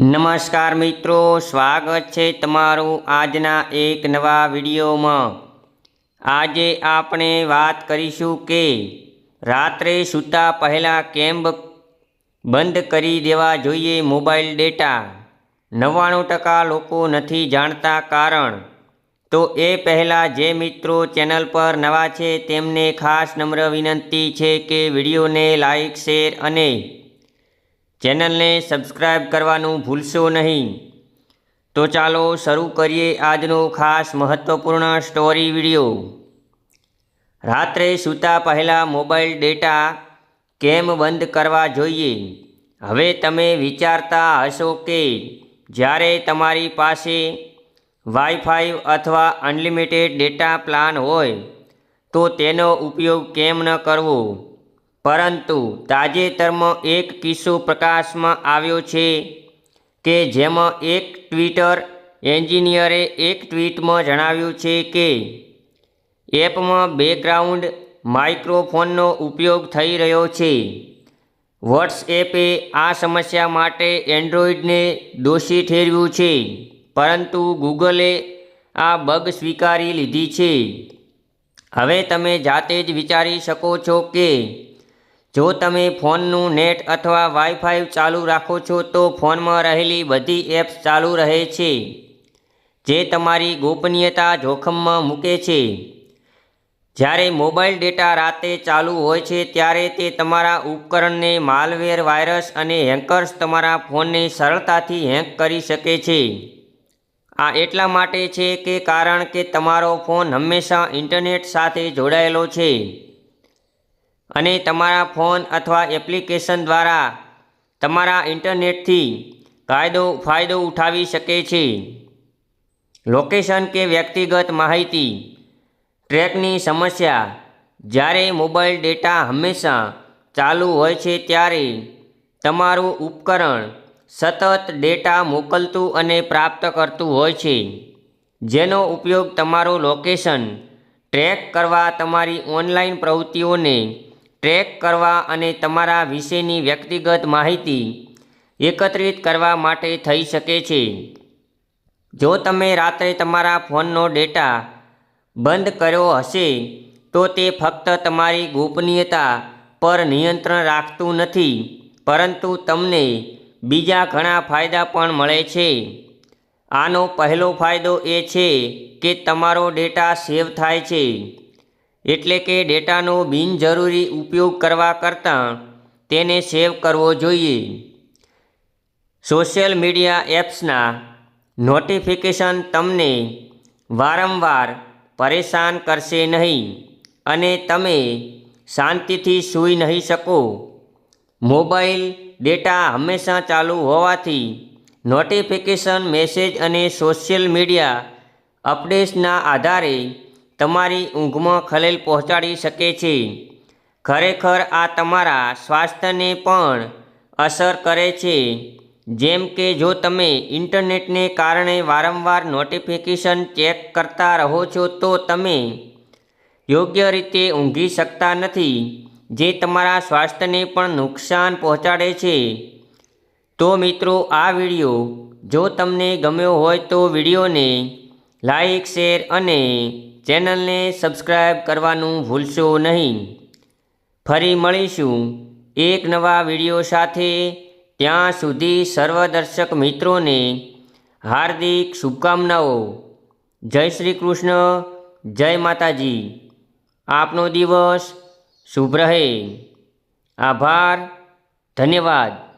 નમસ્કાર મિત્રો, સ્વાગત છે તમારું આજના એક નવા વિડીયોમાં. આજે આપણે વાત કરીશું કે રાત્રે સૂતા પહેલાં કેમ બંધ કરી દેવા જોઈએ મોબાઈલ ડેટા. નવ્વાણું ટકા લોકો નથી જાણતા કારણ? તો એ પહેલાં જે મિત્રો ચેનલ પર નવા છે તેમને ખાસ નમ્ર વિનંતી છે કે વિડીયોને લાઇક શેર અને ચેનલને સબસ્ક્રાઈબ કરવાનું ભૂલશો નહીં. તો ચાલો શરૂ કરીએ આજનો ખાસ મહત્ત્વપૂર્ણ સ્ટોરી વીડિયો. રાત્રે સૂતા પહેલાં મોબાઈલ ડેટા કેમ બંધ કરવા જોઈએ? હવે તમે વિચારતા હશો કે જ્યારે તમારી પાસે વાઈફાઈ અથવા અનલિમિટેડ ડેટા પ્લાન હોય, તો તેનો ઉપયોગ કેમ ન કરવો? પરંતુ તાજેતરમાં એક કિસ્સો પ્રકાશમાં આવ્યો છે કે જેમાં એક ટ્વિટર એન્જિનિયરે એક ટ્વીટમાં જણાવ્યું છે કે એપમાં બેકગ્રાઉન્ડ માઇક્રોફોનનો ઉપયોગ થઈ રહ્યો છે. વોટ્સએપે આ સમસ્યા માટે એન્ડ્રોઈડને દોષી ઠેરવ્યું છે, પરંતુ ગૂગલે આ બગ સ્વીકારી લીધી છે. હવે તમે જાતે જ વિચારી શકો છો કે જો તમે ફોનનું નેટ અથવા વાઈફાઈ ચાલુ રાખો છો તો ફોનમાં રહેલી બધી એપ્સ ચાલુ રહે છે, જે તમારી ગોપનીયતા જોખમમાં મૂકે છે. જ્યારે મોબાઈલ ડેટા રાતે ચાલુ હોય છે, ત્યારે તે તમારા ઉપકરણને માલવેર વાયરસ અને હેકર્સ તમારા ફોનને સરળતાથી હેક કરી શકે છે. આ એટલા માટે છે કે કારણ કે તમારો ફોન હંમેશા ઇન્ટરનેટ સાથે જોડાયેલો છે. અને તમારા ફોન અથવા એપ્લિકેશન દ્વારા તમારા ઇન્ટરનેટથી કાયદો ફાયદો ઉઠાવી શકે છે. લોકેશન કે વ્યક્તિગત માહિતી ટ્રેકની સમસ્યા. જ્યારે મોબાઈલ ડેટા હંમેશા ચાલુ હોય છે, ત્યારે તમારું ઉપકરણ સતત ડેટા મોકલતું અને પ્રાપ્ત કરતું હોય છે. જેનો ઉપયોગ તમારું લોકેશન ટ્રેક કરવા તમારી ઓનલાઈન પ્રવૃત્તિઓને ટ્રેક કરવા અને તમારા વિશેની વ્યક્તિગત માહિતી એકત્રિત કરવા માટે થઈ શકે છે. જો તમે રાત્રે તમારા ફોનનો ડેટા બંધ કર્યો હશે, તો તે ફક્ત તમારી ગોપનીયતા પર નિયંત્રણ રાખતું નથી, પરંતુ તમને બીજા ઘણા ફાયદા પણ મળે છે. આનો પહેલો ફાયદો એ છે કે તમારો ડેટા સેવ થાય છે. એટલે કે ડેટાનો બિનજરૂરી ઉપયોગ કરવા કરતાં તેને સેવ કરવો જોઈએ. સોશિયલ મીડિયા એપ્સના નોટિફિકેશન તમને વારંવાર પરેશાન કરશે નહીં અને તમે શાંતિથી સૂઈ નહીં શકો. મોબાઈલ ડેટા હંમેશા ચાલુ હોવાથી નોટિફિકેશન મેસેજ અને સોશિયલ મીડિયા અપડેટ્સના આધારે તમારી ઊંઘમાં ખલેલ પહોંચાડી શકે છે. ખરેખર આ તમારા સ્વાસ્થ્યને પણ અસર કરે છે. જેમ કે જો તમે ઇન્ટરનેટને કારણે વારંવાર નોટિફિકેશન ચેક કરતા રહો છો તો તમે યોગ્ય રીતે ઊંઘી શકતા નથી, જે તમારા સ્વાસ્થ્યને પણ નુકસાન પહોંચાડે છે. તો મિત્રો, આ વીડિયો જો તમને ગમ્યો હોય તો વિડીયોને લાઈક, શેર અને ચેનલને સબસ્ક્રાઈબ કરવાનું ભૂલશો નહીં. ફરી મળીશું એક નવા વીડિયો સાથે. ત્યાં સુધી સર્વ દર્શક મિત્રોને હાર્દિક શુભકામનાઓ. જય શ્રી કૃષ્ણ, જય માતાજી. આપનો દિવસ શુભ રહે. આભાર, ધન્યવાદ.